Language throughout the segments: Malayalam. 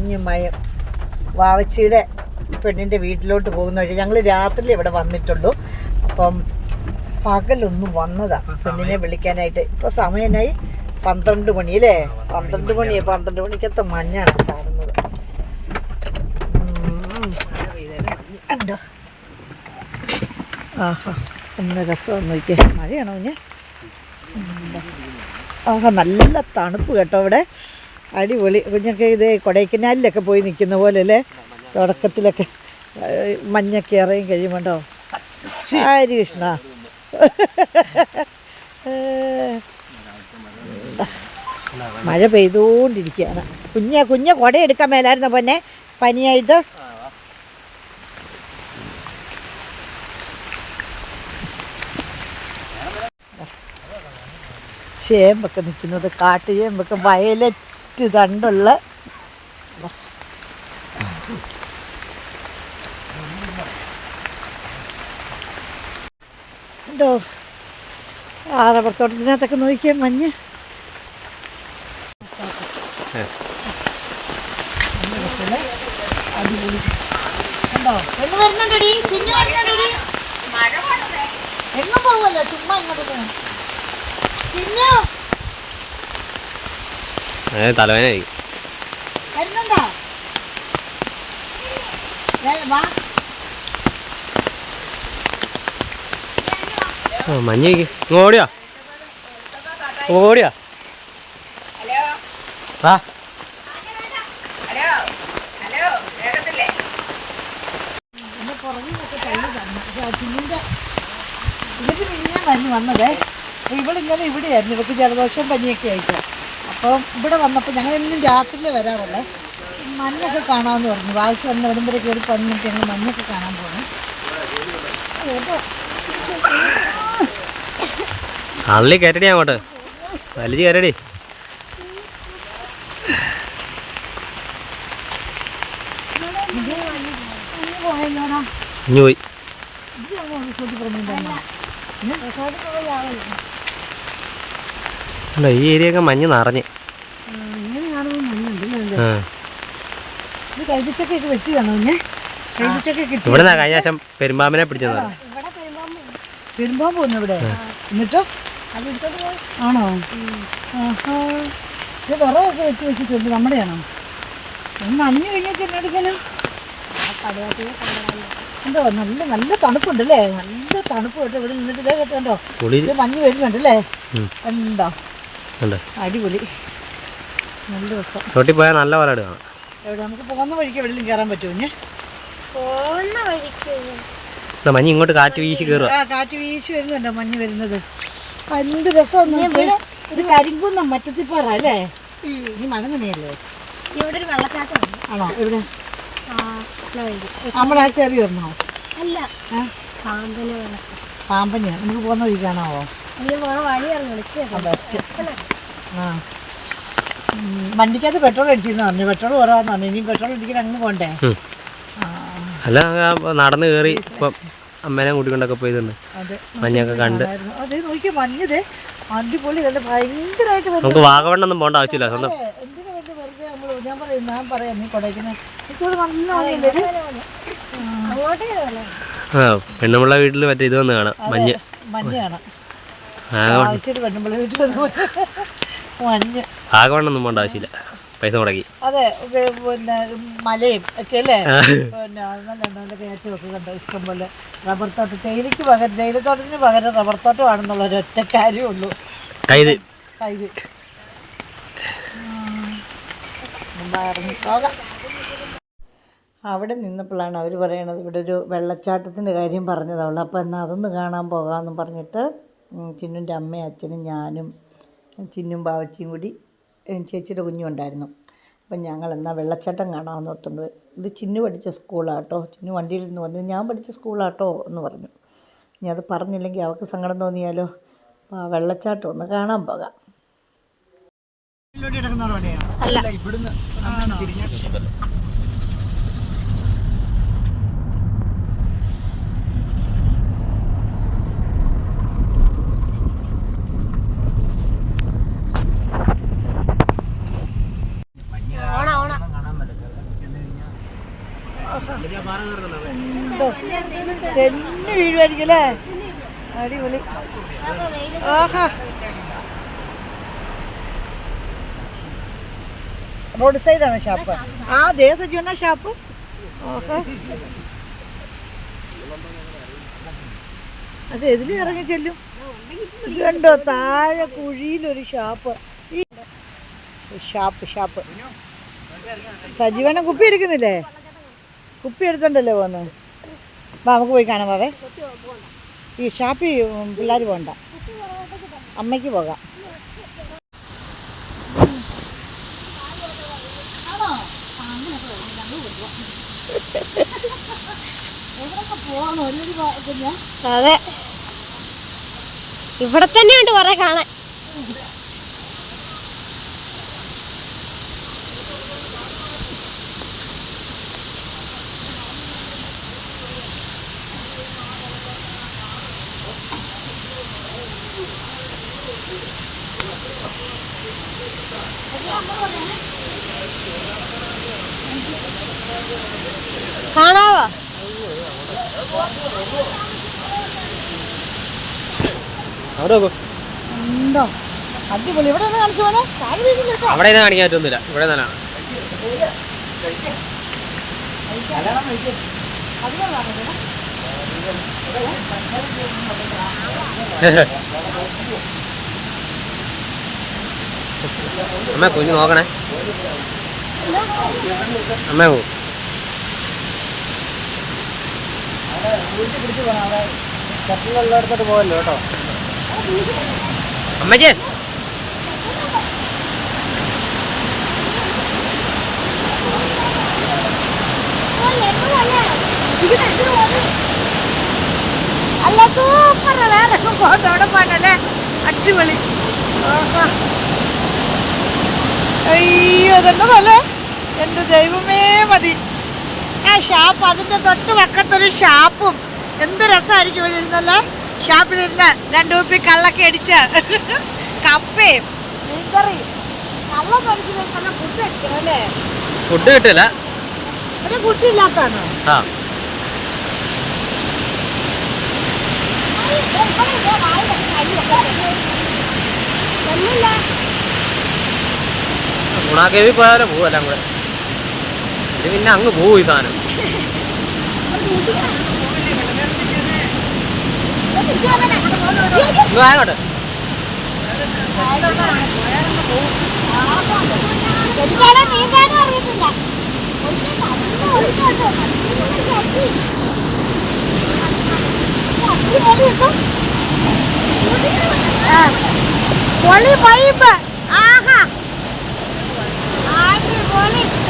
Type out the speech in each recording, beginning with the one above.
കുഞ്ഞുമയം വാവച്ചിയുടെ പെണ്ണിന്റെ വീട്ടിലോട്ട് പോകുന്ന വഴി ഞങ്ങൾ രാത്രി ഇവിടെ വന്നിട്ടുള്ളൂ അപ്പം പകലൊന്നും വന്നതാണ് പെണ്ണിനെ വിളിക്കാനായിട്ട് ഇപ്പോൾ സമയനായി പന്ത്രണ്ട് മണി അല്ലേ പന്ത്രണ്ട് മണി പന്ത്രണ്ട് മണിക്കത്തെ മഞ്ഞാണ് കാണുന്നത് ഉണ്ടോ ആഹാ ഒന്ന് രസം നോക്കിയേ മഴയാണോ ഞാൻ ആഹാ നല്ല തണുപ്പ് കേട്ടോ ഇവിടെ അടിപൊളി. കുഞ്ഞൊക്കെ ഇത് കൊടൈക്കനാലിലൊക്കെ പോയി നിൽക്കുന്ന പോലെ അല്ലേ തുടക്കത്തിലൊക്കെ മഞ്ഞൊക്കെ ഇറങ്ങി കഴിയുമ്പോണ്ടോ? ഹരി കൃഷ്ണ? മഴ പെയ്തുകൊണ്ടിരിക്കുകയാണ് കുഞ്ഞ കുഞ്ഞ കുട എടുക്കാൻ മേലായിരുന്നു പൊന്നെ? പനിയായിട്ട്? ചേമ്പൊക്കെ നിൽക്കുന്നത് കാട്ടു ചേമ്പൊക്കെ വയലറ്റ്. തണ്ടുള്ള ഉണ്ടോ ആ റബ്ബർ തോട്ടത്തിനകത്തൊക്കെ നോക്കിയാൽ മഞ്ഞ് ഉണ്ടോ വരുന്നുണ്ടടി വരുന്നുണ്ടടി എങ്ങും പോവല്ലോ ചുമ്മാ ഇങ്ങോട്ട്. ചിന്നു ഏ തലവേനായി വരുന്നുണ്ടോ ദേ, വാ ആ മഞ്ഞയ്ക്ക് ഇങ്ങ് ഓടിയാ ഓടിയാ വാ എന്നെ പുറകിലൊക്കെ തള്ളി തന്നു പക്ഷെ മഞ്ഞേക്ക് ഓടിയാ? ഓടിയാ? ഇവിടെ ഇന്നലെ വന്നതേ. ഇവളിന്നലെ ഇവിടെയായിരുന്നു. ഇവൾക്ക് ജലദോഷം പനിയൊക്കെ ആയിട്ട്. അപ്പോൾ ഇവിടെ വന്നപ്പോൾ ഞങ്ങൾ എന്നും രാത്രിയിലേ വരാറുള്ളേ. മഞ്ഞൊക്കെ കാണാമെന്ന് പറഞ്ഞു. വായിച്ച് വന്ന് ഇവിടം വരെ കയറി പന്നിട്ട് ഞങ്ങൾ മഞ്ഞൊക്കെ കാണാൻ പോകണം അള്ളി കയറ്റടി അങ്ങോട്ട്. വലിച്ച് കയറ്റടി. പോയി. ഇഞ്ഞു പോയി അല്ല ഈ ഏരിയ ഒക്കെ മഞ്ഞ് നിറഞ്ഞ്? ഇങ്ങനെ കാണുമ്പോൾ മഞ്ഞുണ്ട് ഇത് കൈതച്ചൊക്കെ വെട്ടിയാണോ പിന്നെ കൈതച്ചൊക്കെ കിട്ടി. ഇവിടെ കഴിഞ്ഞ ശേഷം പെരുമ്പാമ്പിനെ പിടിച്ചത്. ഇവിടെ എന്നിട്ടോ? ആണോ? ആഹാ. ഇത് വിറകൊക്കെ വെട്ടി വെച്ചിട്ടുണ്ട്. നമ്മുടെയാണോ? ഒന്ന് അഞ്ഞു കഴിഞ്ഞാൽ ചെന്നെടുക്കണം കണ്ടോ? നല്ല നല്ല തണുപ്പുണ്ടല്ലേ നല്ല തണുപ്പ് കേട്ടോ ഇവിടെ നിന്നിട്ട് ഇതേ കേട്ടോ മഞ്ഞ് വരുന്നുണ്ടല്ലേ ഉം. അടിപൊളി. നല്ല രസം. പോയാൽ നല്ല കാണാം എവിടെ? നമുക്ക് പോകുന്ന വഴിക്ക് എവിടെയും കയറാൻ പറ്റുമോ ഞാൻ പോകുന്ന വഴിക്ക് മഞ്ഞ് ഇങ്ങോട്ട് കാറ്റ് വീശി കയറുക. ആ കാറ്റ് വീശി വരുന്നുണ്ടോ മഞ്ഞ് വരുന്നത്? എന്ത് രസമൊന്നും ഇത് കരിങ്കുന്നം മറ്റത്തിപ്പാറ അല്ലേ? ഈ മഴ നനയല്ലേ? ഇവിടെ ഒരു വെള്ളച്ചാട്ടമുണ്ട് ആണോ? എവിടെ? ആ ചെറിയ ഒന്നോ അല്ല. ആ? പാമ്പിന് വെള്ളം നമുക്ക് പോകുന്ന വഴി കാണാവോ? വണ്ടിക്കകത്ത് പെട്രോൾ അടിച്ചിരുന്നു പറഞ്ഞു. പെട്രോൾ കുറവാന്ന് പറഞ്ഞു. ഇനി പെട്രോൾ അടിക്കാൻ അങ്ങ് പോണ്ടേ? അല്ല നടന്നു കയറി ഇപ്പം അമ്മേനെ കൂട്ടിക്കൊണ്ടൊക്കെ പോയതുണ്ട് അതെ. മഞ്ഞൊക്കെ കണ്ട്. അത്. നോക്കിയാൽ മഞ്ഞത്. അടിപൊളി നല്ല ഭയങ്കരമായിട്ട് വരുന്നു നമുക്ക് വാഗവണ്ണൊന്നും പോകേണ്ട ആവശ്യമില്ല സ്വന്തം. എന്തിനു വേണ്ടി വെറുതെ നമ്മൾ ഞാൻ പറയും ഞാൻ പറയാം നീ കൊടൈക്കുന്ന ഇപ്പോൾ നല്ല അങ്ങോട്ടേ പെണ്ണുമുള്ള വീട്ടിൽ മറ്റേ ഇത് വന്ന് കാണാം മഞ്ഞ്. മഞ്ഞാണ് ആകെ വാഗവണ്ണൊന്നും പോകേണ്ട ആവശ്യമില്ല. പൈസ മുടക്കി. അതെ പിന്നെ മലയും ഒക്കെ അല്ലേ? പിന്നെ നല്ല നല്ല കയറ്റം ഒക്കെ കണ്ടോ. ഇഷ്ടം പോലെ റബ്ബർ തോട്ടം. തേയിലയ്ക്ക് പകരം തേയിലത്തോട്ടത്തിന് പകരം റബ്ബർ തോട്ടമാണെന്നുള്ള ഒറ്റ കാര്യമുള്ളൂ കൈത്. കൈത്. അവിടെ നിന്നപ്പോഴാണ് അവർ പറയണത്. ഇവിടെ ഒരു വെള്ളച്ചാട്ടത്തിന്റെ കാര്യം പറഞ്ഞതവൾ അപ്പോൾ എന്നാൽ അതൊന്ന് കാണാൻ പോകാമെന്നും പറഞ്ഞിട്ട് ചിന്നുന്റെ അമ്മയും അച്ഛനും ഞാനും ചിന്നും ബാവച്ചിയും കൂടി ചേച്ചിയുടെ കുഞ്ഞും ഉണ്ടായിരുന്നു. അപ്പം ഞങ്ങൾ എന്നാൽ വെള്ളച്ചാട്ടം കാണാമെന്ന് ഓർത്തുണ്ട് ഇത് ചിന്നു പഠിച്ച സ്കൂളാട്ടോ? ചിന്നു വണ്ടിയിൽ നിന്ന് പറഞ്ഞു ഞാൻ പഠിച്ച സ്കൂളാട്ടോ എന്ന് പറഞ്ഞു. ഇനി അത് പറഞ്ഞില്ലെങ്കിൽ അവൾക്ക് സങ്കടം തോന്നിയാലോ? അപ്പോൾ ആ വെള്ളച്ചാട്ടം ഒന്ന് കാണാൻ പോകാം. അല്ല. ഓണ തെന്നി വീഴുമായിരിക്കും അല്ലേ? അടിപൊളി. ആഹാ. റോഡ് സൈഡാണ് ഷാപ്പ്? ആ ദേ സജീവന ഷാപ്പ്. അത് എതിൽ ഇറങ്ങി ചെല്ലും. ഇത് കണ്ടോ താഴെ കുഴിയിലൊരു ഷാപ്പ്. ഈ ഷാപ്പ് ഷാപ്പ്. സജീവന കുപ്പി എടുക്കുന്നില്ലേ? കുപ്പി എടുത്തോണ്ടല്ലേ പോകുന്നത് വാ നമുക്ക് പോയി കാണാം വാവേ. ഈ ഷാപ്പിൽ പിള്ളേർ പോകണ്ട അമ്മയ്ക്ക് പോകാം. അതെ ഇവിടെ തന്നെയുണ്ട് കുറെ കാണാൻ. കാണാവോ? ഉണ്ടോ അടിപൊളി. ഇവിടെ കാണിച്ചു കേട്ടോ അവിടെ കാണിക്കാൻ പറ്റൊന്നുമില്ല. ഇവിടെ തന്നെ അമ്മ കുഞ്ഞ് നോക്കണേ. അമ്മ പോ പോകല്ലോ കേട്ടോ അമ്മച്ചേ. അല്ല സൂപ്പർ വേറെ ഫോട്ടോ അവിടെ പോകണല്ലേ അടിപൊളി. ആഹാ. അയ്യോ ഇതെന്നതല്ലേ എന്റെ ദൈവമേ മതി. ആ ഷാപ്പ് അതിന്റെ തൊട്ട് പക്കത്തൊരു ഷാപ്പും. എന്ത് രസമായിരിക്കും ഇവിടെ ഇരുന്നല്ലേ? ഷാപ്പിലിരുന്ന് രണ്ടു കുപ്പി കള്ളൊക്കെ അടിച്ച് കപ്പയും മീൻകറിയും കള്ള മനസ്സിലേക്ക് ഫുഡ് അല്ലേ? ഫുഡ് കിട്ടില്ല. ഒരു കുട്ടിയില്ലാത്തതാണോ ആ. ഗുണാക്കേവി പോയാലോ പോകും എല്ലാം കൂടെ. ഇത് പിന്നെ അങ്ങ് പോവും ഈ സാധനം. ആയിക്കോട്ടെ പൈപ്പ് ആഹാ അടിപൊളി ചക്ക ഇത് ഇങ്ങനെ അങ്ങ് പിടിക്കും അങ്ങോട്ട് പോയിട്ട് മതി. പോയിട്ട് വിട്ടേ.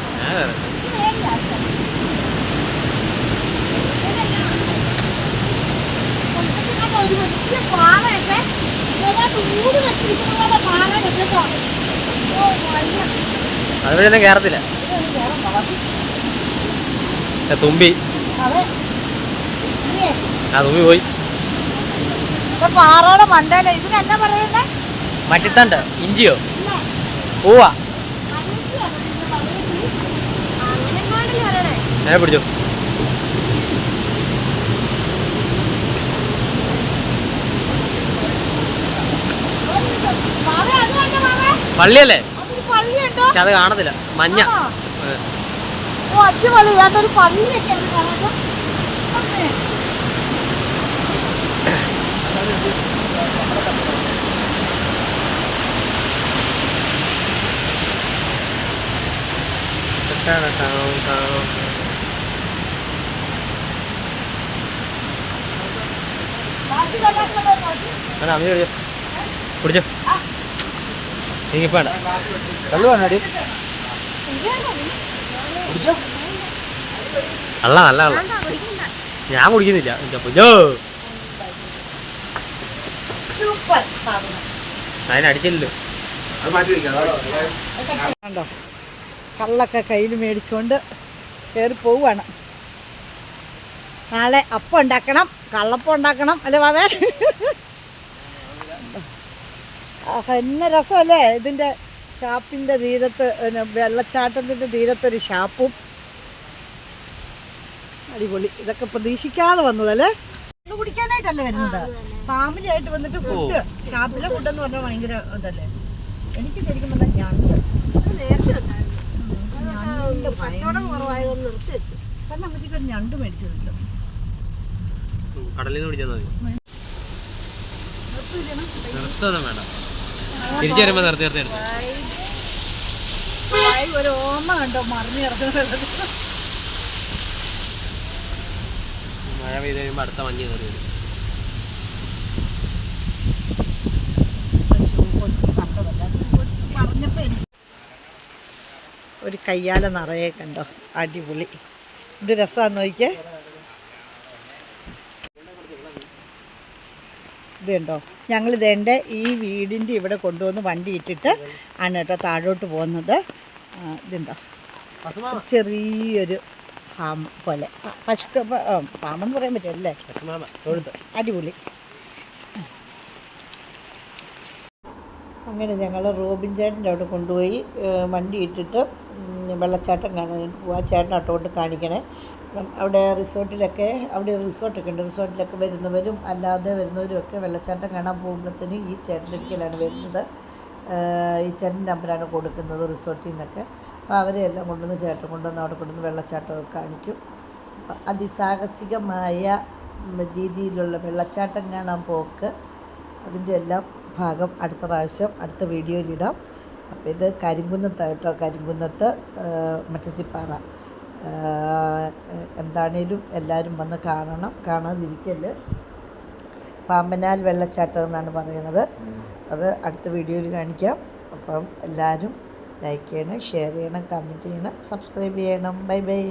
ഇതിനകത്ത് കേറത്തില്ല. ഓ, കയറത്തില്ല തുമ്പി. ആ തുമ്പി പോയി. പാറയുടെ മണ്ടല ഇതിന് എന്നാ പറയുന്നത്. മഷിത്തണ്ട് ഇഞ്ചിയോ പൂവാ പിടിച്ചു മാമേ, അത് കണ്ടോ മാമേ? പള്ളിയല്ലേ? പക്ഷെ അത് കാണത്തില്ല. മഞ്ഞ. അമ്മേ. കണ്ടാൽ കള്ളു വേണ്ട, അല്ല നല്ല കള്ള ഞാൻ കുടിക്കുന്നില്ല. അതിനടിച്ചില്ലല്ലോ കണ്ടോ? കള്ളൊക്കെ കയ്യിൽ മേടിച്ചുകൊണ്ട് കയറി പോവാണ് നാളെ അപ്പം ഉണ്ടാക്കണം കള്ളപ്പം ഉണ്ടാക്കണം. അല്ലേ ആഹ്, എന്ന രസമല്ലേ? ഇതിന്റെ ഷാപ്പിന്റെ തീരത്ത് വെള്ളച്ചാട്ടത്തിന്റെ തീരത്തൊരു ഷാപ്പും. അടിപൊളി. ഇതൊക്കെ പ്രതീക്ഷിക്കാതെ വന്നതല്ലേ? വെള്ളം കുടിക്കാനായിട്ടല്ലേ വരുന്നത്? ഫാമിലി ആയിട്ട് വന്നിട്ട് ഫുഡ് ഷാപ്പിലെ ഫുഡ് എന്ന് പറഞ്ഞാൽ ഭയങ്കര ഇതല്ലേ? എനിക്ക് ശരിക്കും പറഞ്ഞാൽ ഞാൻ നേരത്തെ ഞാൻ കച്ചവടം കുറവായതൊന്ന് നിർത്തി വെച്ചു. കാരണം അമ്മച്ചിക്ക് ഒരു ഞണ്ട് മേടിച്ചിട്ടുണ്ട്. കടലിൽ നിന്ന് പിടിച്ചാൽ മതി. നിർത്തണം വേണ്ട തിരിച്ചു വരുമ്പോൾ നിർത്തി നിർത്തി എടുത്തു ഒരു ഓമ കണ്ടോ? മറിഞ്ഞു കിടക്കുന്നത് മഴ പെയ്ത് കഴിയുമ്പോ അടുത്ത മഞ്ഞ് കയറി വരും. ഒരു കയ്യാല നിറയെ കണ്ടോ? അടിപൊളി. ഇത് രസമാണെന്ന് നോക്കിയേ. ഇത് കണ്ടോ ഞങ്ങൾ ഇതേണ്ട ഈ വീടിന്റെ ഇവിടെ കൊണ്ടുവന്ന് വണ്ടി ഇട്ടിട്ട് ആണ് കേട്ടോ താഴോട്ട് പോകുന്നത്. ഇതുണ്ടോ? ചെറിയൊരു ഫാം പോലെ. പശുക്ക ഫാമെന്ന് പറയാൻ പറ്റുമല്ലേ അടിപൊളി. അങ്ങനെ ഞങ്ങൾ റോബിൻ ചേട്ടന്റെ അവിടെ കൊണ്ടുപോയി വണ്ടി ഇട്ടിട്ട് വെള്ളച്ചാട്ടം കാണാൻ പോവാ. ചേട്ടൻ അട്ടോട്ട് കാണിക്കണേ. അവിടെ റിസോർട്ടിലൊക്കെ അവിടെ റിസോർട്ടൊക്കെ ഉണ്ട്. റിസോർട്ടിലൊക്കെ വരുന്നവരും അല്ലാതെ വരുന്നവരും ഒക്കെ വെള്ളച്ചാട്ടം കാണാൻ പോകുമ്പോഴത്തേനും ഈ ചേട്ടന്റെ അടുക്കലാണ് വരുന്നത്. ഈ ചേട്ടന്റെ നമ്പറാണ് കൊടുക്കുന്നത് റിസോർട്ടിൽ നിന്നൊക്കെ. അപ്പോൾ അവരെ എല്ലാം കൊണ്ടുവന്ന് ചേട്ടൻ കൊണ്ടുവന്ന് അവിടെ കൊണ്ടുവന്ന് വെള്ളച്ചാട്ടമൊക്കെ കാണിക്കും. അതിസാഹസികമായ രീതിയിലുള്ള വെള്ളച്ചാട്ടം കാണാൻ പോക്ക്. അതിന്റെ എല്ലാം ഭാഗം അടുത്ത പ്രാവശ്യം അടുത്ത വീഡിയോയിലിടാം അപ്പോൾ ഇത് കരിമ്പുന്നത്ത് കേട്ടോ കരിമ്പുന്നത്ത് മറ്റത്തിപ്പാറ. എന്താണേലും എല്ലാവരും വന്ന് കാണണം കാണാതിരിക്കൽ. പാമ്പനാൽ വെള്ളച്ചാട്ടം എന്നാണ് പറയണത്. അത് അടുത്ത വീഡിയോയിൽ കാണിക്കാം. അപ്പം എല്ലാവരും ലൈക്ക് ചെയ്യണം ഷെയർ ചെയ്യണം കമന്റ് ചെയ്യണം സബ്സ്ക്രൈബ് ചെയ്യണം. Bye bye.